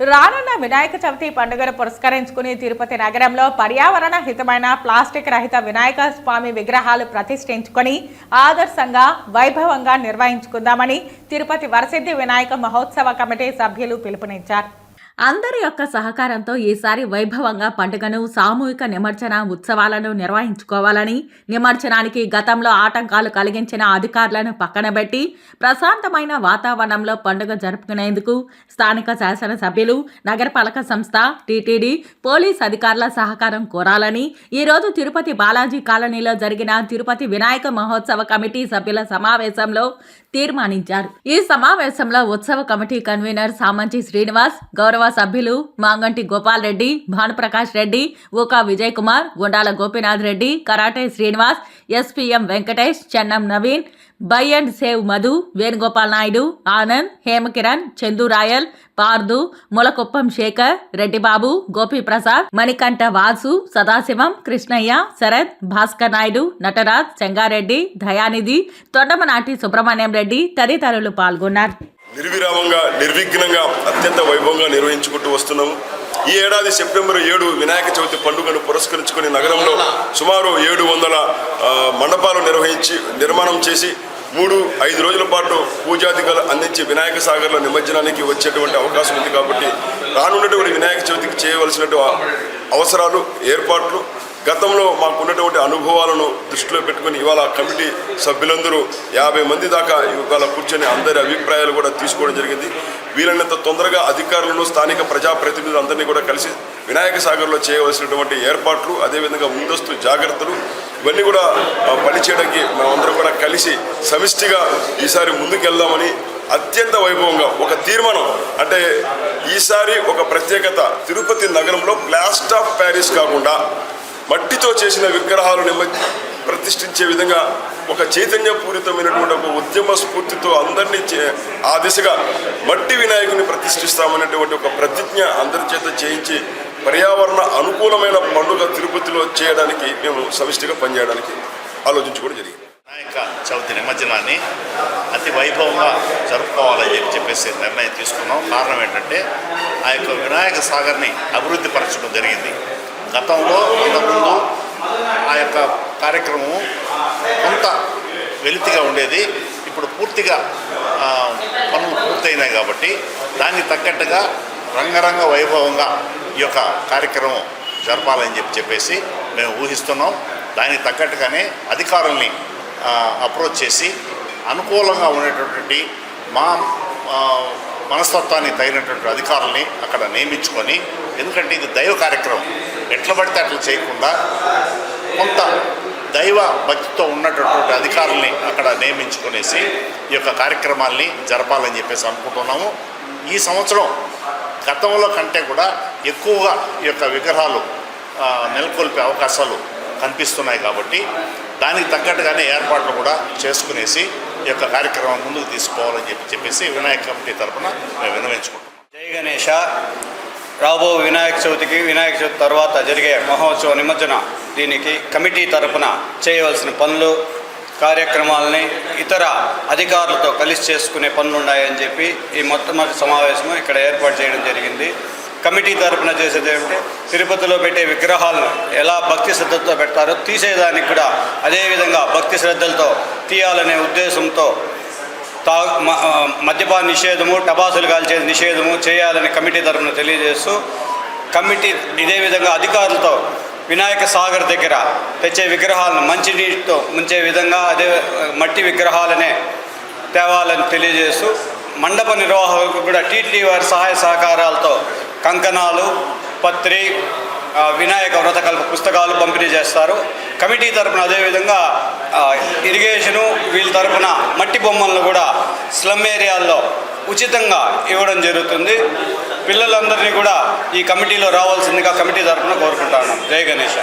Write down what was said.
రానున్న వినాయక చవితి పండుగను పురస్కరించుకుని తిరుపతి నగరంలో పర్యావరణ హితమైన ప్లాస్టిక్ రహిత వినాయక స్వామి విగ్రహాలు ప్రతిష్ఠించుకొని ఆదర్శంగా వైభవంగా నిర్వహించుకుందామని తిరుపతి వరసిద్ధి వినాయక మహోత్సవ కమిటీ సభ్యులు పిలుపునిచ్చారు. అందరి యొక్క సహకారంతో ఈసారి వైభవంగా పండుగను సామూహిక నిమజ్జన ఉత్సవాలను నిర్వహించుకోవాలని నిమజ్జనానికి గతంలో ఆటంకాలు కలిగించిన అధికారులను పక్కనబెట్టి ప్రశాంతమైన వాతావరణంలో పండుగ జరుపుకునేందుకు స్థానిక శాసనసభ్యులు నగరపాలక సంస్థ టీటీడీ పోలీస్ అధికారుల సహకారం కోరాలని ఈరోజు తిరుపతి బాలాజీ కాలనీలో జరిగిన తిరుపతి వినాయక మహోత్సవ కమిటీ సభ్యుల సమావేశంలో తీర్మానించారు. ఈ సమావేశంలో ఉత్సవ కమిటీ కన్వీనర్ సామంచి శ్రీనివాస్ గౌరవ సభ్యులు Manganti Gopal Reddy Bhanuprakash Reddy ఊకా Vijay Kumar Gundala Gopinath Reddy karate Srinivas SPM Venkatesh Chennam Naveen by and save Madhu Venugopal Naidu Anand Hemakiran Chandu royal Pardhu Mulakoppam Sekhar Reddybabu Gopiprasad Manikanta Vasu Sadasivam Krishnaiah Sarath Bhaskar Naidu Nataraj Chengareddy Dayanidhi Thondamanati Subrahmanyam Reddy తదితరులు పాల్గొన్నారు. నిర్విరామంగా నిర్విఘ్నంగా అత్యంత వైభవంగా నిర్వహించుకుంటూ వస్తున్నాము. ఈ ఏడాది సెప్టెంబర్ ఏడు వినాయక చవితి పండుగను పురస్కరించుకుని నగరంలో సుమారు ఏడు వందల మండపాలు నిర్వహించి నిర్మాణం చేసి మూడు ఐదు రోజుల పాటు పూజాదికలు అందించి వినాయక సాగర్లో నిమజ్జనానికి వచ్చేటువంటి అవకాశం ఉంది కాబట్టి రానున్నటువంటి వినాయక చవితికి చేయవలసినటువంటి అవసరాలు ఏర్పాట్లు గతంలో మాకున్నటువంటి అనుభవాలను దృష్టిలో పెట్టుకుని ఇవాళ కమిటీ సభ్యులందరూ యాభై మంది దాకా ఇవాళ కూర్చొని అందరి అభిప్రాయాలు కూడా తీసుకోవడం జరిగింది. వీలైనంత తొందరగా అధికారులను స్థానిక ప్రజాప్రతినిధులు అందరినీ కూడా కలిసి వినాయక సాగర్లో చేయవలసినటువంటి ఏర్పాట్లు అదేవిధంగా ముందస్తు జాగ్రత్తలు ఇవన్నీ కూడా పనిచేయడానికి మనమందరం కూడా కలిసి సమిష్టిగా ఈసారి ముందుకెళ్దామని అత్యంత వైభవంగా ఒక తీర్మానం అంటే ఈసారి ఒక ప్రత్యేకత తిరుపతి నగరంలో ప్లాస్ట్ ఆఫ్ ప్యారిస్ కాకుండా మట్టితో చేసిన విగ్రహాలు నిమ ప్రతిష్ఠించే విధంగా ఒక చైతన్యపూరితమైనటువంటి ఒక ఉద్యమ స్ఫూర్తితో అందరినీ చే- ఆ దిశగా మట్టి వినాయకుని ప్రతిష్ఠిస్తామనేటువంటి ఒక ప్రతిజ్ఞ అందరి చేత చేయించి పర్యావరణ అనుకూలమైన పండుగ తిరుపతిలో చేయడానికి మేము సమిష్టిగా పనిచేయడానికి ఆలోచించుకోవడం జరిగింది. వినాయక చవితి నిమజ్జనాన్ని అతి వైభవంగా జరుపుకోవాలని చెప్పేసి నిర్ణయం తీసుకున్నాం. కారణం ఏంటంటే ఆ యొక్క వినాయక సాగర్ని అభివృద్ధి పరచడం జరిగింది. గతంలో అంతకుముందు ఆ యొక్క కార్యక్రమం కొంత వెలితిగా ఉండేది. ఇప్పుడు పూర్తిగా పనులు పూర్తయినాయి కాబట్టి దానికి తగ్గట్టుగా రంగరంగ వైభవంగా ఈ యొక్క కార్యక్రమం జరపాలని చెప్పి చెప్పేసి మేము ఊహిస్తున్నాం. దానికి తగ్గట్టుగానే అధికారుల్ని అప్రోచ్ చేసి అనుకూలంగా ఉండేటటువంటి మా మనస్తత్వాన్ని మనస్తత్వానికి తగినటువంటి అధికారుల్ని అక్కడ నియమించుకొని ఎందుకంటే ఇది దైవ కార్యక్రమం. ఎట్లా పడితే అట్లా చేయకుండా కొంత దైవ భక్తితో ఉన్నటువంటి అధికారుల్ని అక్కడ నియమించుకునేసి ఈ యొక్క కార్యక్రమాల్ని జరపాలని చెప్పేసి అనుకుంటున్నాము. ఈ సంవత్సరం గతంలో కంటే కూడా ఎక్కువగా ఈ యొక్క విగ్రహాలు నెలకొల్పే అవకాశాలు కనిపిస్తున్నాయి కాబట్టి దానికి తగ్గట్టుగానే ఏర్పాట్లు కూడా చేసుకునేసి యొక్క కార్యక్రమం ముందుకు తీసుకోవాలని చెప్పి చెప్పేసి వినాయక కమిటీ తరఫున మేము విన్నవించుకుంటాం జై గణేష. రాబో వినాయక చవితికి వినాయక చవితి తర్వాత జరిగే మహోత్సవ నిమజ్జన దీనికి కమిటీ తరపున చేయవలసిన పనులు కార్యక్రమాలని ఇతర అధికారులతో కలిసి చేసుకునే పనులు ఉన్నాయని చెప్పి ఈ మొట్టమొదటి సమావేశం ఇక్కడ ఏర్పాటు చేయడం జరిగింది. కమిటీ తరపున చేసేది ఏమిటంటే తిరుపతిలో పెట్టే విగ్రహాలను ఎలా భక్తి శ్రద్ధలతో పెడతారో తీసేదానికి కూడా అదేవిధంగా భక్తి శ్రద్ధలతో తీయాలనే ఉద్దేశంతో తా మ- మద్యపాన నిషేధము టపాసులు కాల్చే నిషేధము చేయాలని కమిటీ తరఫున తెలియజేస్తూ కమిటీ ఇదే విధంగా అధికారులతో వినాయక సాగర్ దగ్గర తెచ్చే విగ్రహాలను మంచినీటితో ముంచే విధంగా అదే మట్టి విగ్రహాలనే తేవాలని తెలియజేస్తూ మండప నిర్వాహకులకు కూడా టీటీడీ వారి సహాయ సహకారాలతో కంకణాలు పత్రి వినాయక వ్రతకల్ప పుస్తకాలు పంపిణీ చేస్తారు. కమిటీ తరపున అదేవిధంగా ఇరిగేషను వీళ్ళ తరపున మట్టి బొమ్మలను కూడా స్లమ్ ఏరియాల్లో ఉచితంగా ఇవ్వడం జరుగుతుంది. పిల్లలందరినీ కూడా ఈ కమిటీలో రావాల్సిందిగా కమిటీ తరపున కోరుకుంటాను జై గణేష.